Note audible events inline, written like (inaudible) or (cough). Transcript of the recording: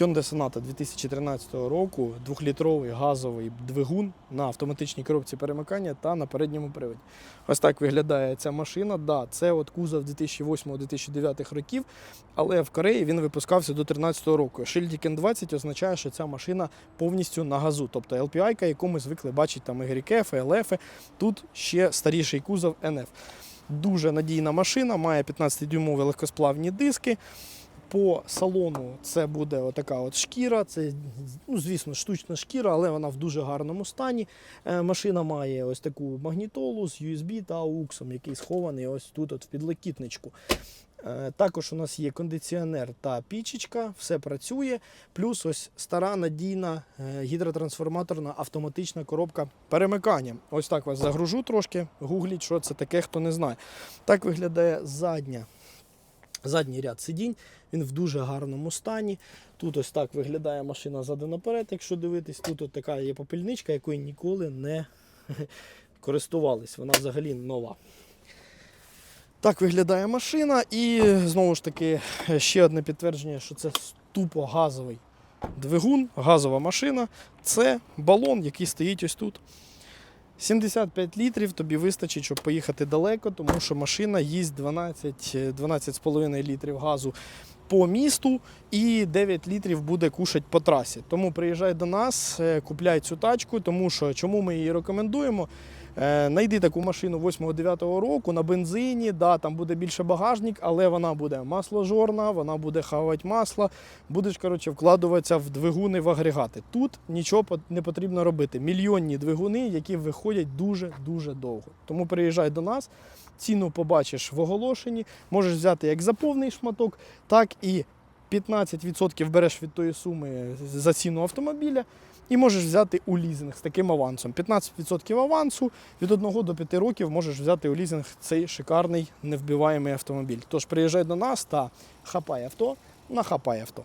Hyundai Sonata 2013 року, двохлітровий газовий двигун на автоматичній коробці перемикання та на передньому приводі. Ось так виглядає ця машина. Да, це от кузов 2008-2009 років, але в Кореї він випускався до 2013 року. Шильдик N20 означає, що ця машина повністю на газу. Тобто LPI, яку ми звикли бачити там YF, LF, тут ще старіший кузов NF. Дуже надійна машина, має 15-дюймові легкосплавні диски. По салону це буде отака от шкіра. Це, ну, звісно, штучна шкіра, але вона в дуже гарному стані. Е, машина має ось таку магнітолу з USB та AUX, який схований ось тут, от в підлокітничку. Е, Також у нас є кондиціонер та пічечка, все працює. Плюс ось стара надійна е, гідротрансформаторна автоматична коробка перемикання. Ось так вас загружу трошки. Гугліть, що це таке, хто не знає. Так виглядає задня. Задній ряд сидінь, він в дуже гарному стані. Тут ось так виглядає машина ззаду наперед, якщо дивитись. Тут от така є попільничка, якою ніколи не (laughs) користувались. Вона взагалі нова. Так виглядає машина, і знову ж таки ще одне підтвердження, що це тупо газовий двигун, газова машина. Це балон, який стоїть ось тут. 75 літрів тобі вистачить, щоб поїхати далеко, тому що машина їсть 12, 12,5 літрів газу по місту і 9 літрів буде кушати по трасі. Тому приїжджай до нас, е, купляй цю тачку, тому що чому ми її рекомендуємо? Е, Найди таку машину 8-9 року на бензині, да, там буде більше багажник, але вона буде масложорна, вона буде хавати масло, будеш коротше, вкладуватися в двигуни в агрегати. Тут нічого не потрібно робити. Мільйонні двигуни, які виходять дуже-дуже довго. Тому приїжджай до нас, ціну побачиш в оголошенні, можеш взяти як за повний шматок, так і 15% береш від тої суми за ціну автомобіля. І можеш взяти у лізинг з таким авансом. 15% авансу від 1 до 5 років можеш взяти у лізинг цей шикарний невбиваємий автомобіль. Тож приїжджай до нас та хапай авто на хапай авто.